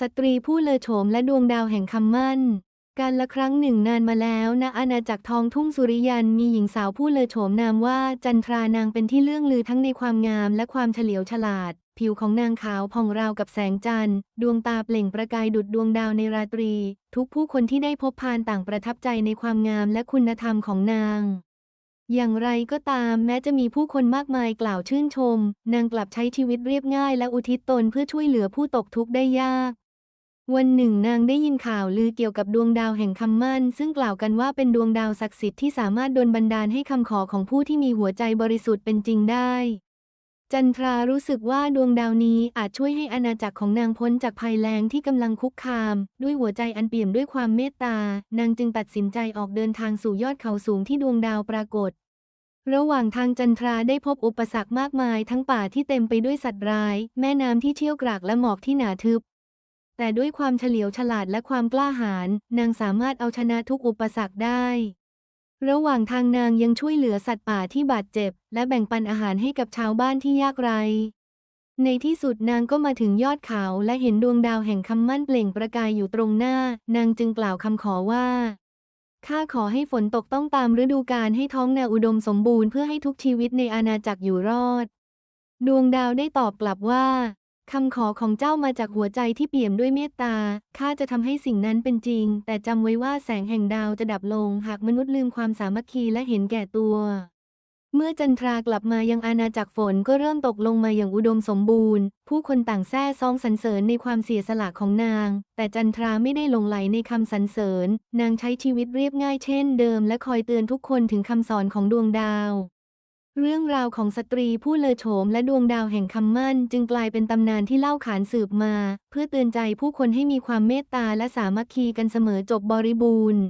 สตรีผู้เลอโฉมและดวงดาวแห่งคำมั่น การละครั้งหนึ่งนานมาแล้วณอาณาจักรทองทุ่งสุริยันมีหญิงสาวผู้เลอโฉมนามว่าจันทรานางเป็นที่เลื่องลือทั้งในความงามและความเฉลียวฉลาด ผิวของนางขาวผ่องราวกับแสงจันทร์ ดวงตาเปล่งประกายดุจดวงดาวในราตรี ทุกผู้คนที่ได้พบพานต่างประทับใจในความงามและคุณธรรมของนางอย่างไรก็ตามแม้จะมีผู้คนมากมายกล่าวชื่นชม นางกลับใช้ชีวิตเรียบง่ายและอุทิศตนเพื่อช่วยเหลือผู้ตกทุกข์ได้ยาก วันหนึ่งนางได้ยินข่าวลือเกี่ยวกับดวงดาวแห่งคำมั่น ซึ่งกล่าวกันว่าเป็นดวงดาวศักดิ์สิทธิ์ที่สามารถดลบันดาลให้คำขอของผู้ที่มีหัวใจบริสุทธิ์เป็นจริงได้ จันทรารู้สึกว่าดวงดาวนี้อาจช่วยให้อาณาจักรของนางพ้นจากภัยแล้งที่กำลังคุกคาม ด้วยหัวใจอันเปี่ยมด้วยความเมตตา นางจึงตัดสินใจออกเดินทางสู่ยอดเขาสูงที่ดวงดาวปรากฏระหว่างทางจันทราได้พบอุปสรรคมากมายทั้งป่าที่เต็มไปด้วยสัตว์ร้าย แม่น้ำที่เชี่ยวกรากและหมอกที่หนาทึบ แต่ด้วยความเฉลียวฉลาดและความกล้าหาญนางสามารถเอาชนะทุกอุปสรรคได้ ระหว่างทางนางยังช่วยเหลือสัตว์ป่าที่บาดเจ็บ และแบ่งปันอาหารให้กับชาวบ้านที่ยากไร้ในที่สุดนางก็มาถึงยอดเขาและเห็นดวงดาวแห่งคำมั่นเปล่งประกายอยู่ตรงหน้า นางจึงกล่าวคำขอว่า ข้าขอให้ฝนตกต้องตามฤดูกาลให้ท้องนาอุดมสมบูรณ์เพื่อให้ทุกชีวิตในอาณาจักรอยู่รอด ดวงดาวได้ตอบกลับว่า คำขอของเจ้ามาจากหัวใจที่เปี่ยมด้วยเมตตา ข้าจะทำให้สิ่งนั้นเป็นจริง แต่จำไว้ว่าแสงแห่งดาวจะดับลง หากมนุษย์ลืมความสามัคคีและเห็นแก่ตัว เมื่อจันทรากลับมายังอาณาจักรฝนก็เริ่มตกลงมาอย่างอุดมสมบูรณ์ ผู้คนต่างแซ่ซองสรรเสริญในความเสียสละของนาง แต่จันทราไม่ได้หลงไหลในคำสรรเสริญ นางใช้ชีวิตเรียบง่ายเช่นเดิม และคอยเตือนทุกคนถึงคำสอนของดวงดาว เรื่องราวของสตรีผู้เลอโฉมและดวงดาวแห่งคำมั่น จึงกลายเป็นตำนานที่เล่าขานสืบมา เพื่อเตือนใจผู้คนให้มีความเมตตาและสามัคคีกันเสมอจบบริบูรณ์